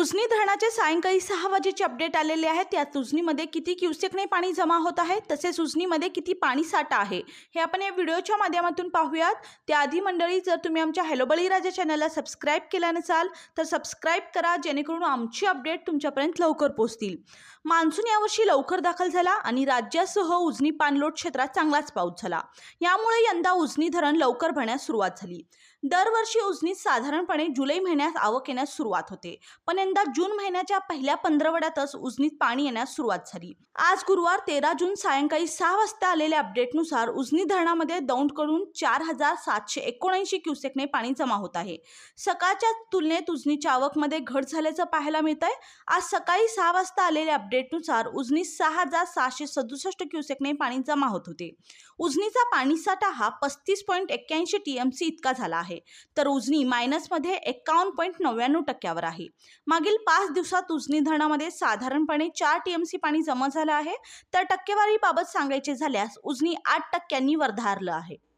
उजनी धरणाचे सायंकाळी सहा वाजेचे अपडेट आलेले आहेत. त्यात उजनीमध्ये किती क्युसेकने पाणी जमा होत आहे? तसेच उजनीमध्ये किती पाणी साठा आहे? हे आपण या व्हिडिओच्या माध्यमातून पाहूयात. त्याआधी मंडळी जर तुम्ही आमच्या हॅलो बळीराजा चॅनलला सबस्क्राईब केला नसाल तर सबस्क्राईब करा जेणेकरून आमची अपडेट तुमच्यापर्यंत लवकर पोहोचतील. मान्सून यावर्षी लवकर दाखल झाला आणि राज्यासह उजनी पाणलोट क्षेत्रात चांगलाच पाऊस झाला. यामुळे यंदा उजनी धरण लवकर भरण्यास सुरुवात झाली. दरवर्षी उजनीत साधारणपणे जुलै महिन्यात आवक येण्यास सुरुवात होते. पण यंदा जून महिन्याच्या पहिल्या पंधरवड्यातच उजनीत पाणी येण्यास सुरुवात झाली. आज गुरुवार तेरा जून सायंकाळी सहा वाजता आलेल्या अपडेटनुसार उजनी धरणामध्ये दौंडकडून चार हजार सातशे एकोणऐंशी क्युसेकने पाणी जमा होत आहे. सकाळच्या तुलनेत उजनीच्या आवकमध्ये घट झाल्याचं पाहायला मिळत आहे आज सकाळी सहा वाजता आलेल्या अपडेटनुसार उजनीत सहा हजार सहाशे सदुसष्ट क्युसेकने पाणी जमा होत होते. उजनीचा पाणीसाठा हा पस्तीस पॉईंट एक्क्याऐंशी टी एम सी इतका झाला आहे. आहे. तर उजनी मायनसमध्ये एक्कावन्न पॉईंट नव्याण्णव टक्क्यावर आहे. मागील पाच दिवसात उजनी धरणामध्ये साधारणपणे चार टी एम सी पाणी जमा झालं आहे. तर टक्केवारीबाबत सांगायचे झाल्यास उजनी आठ टक्क्यांनी वर्धारलं आहे.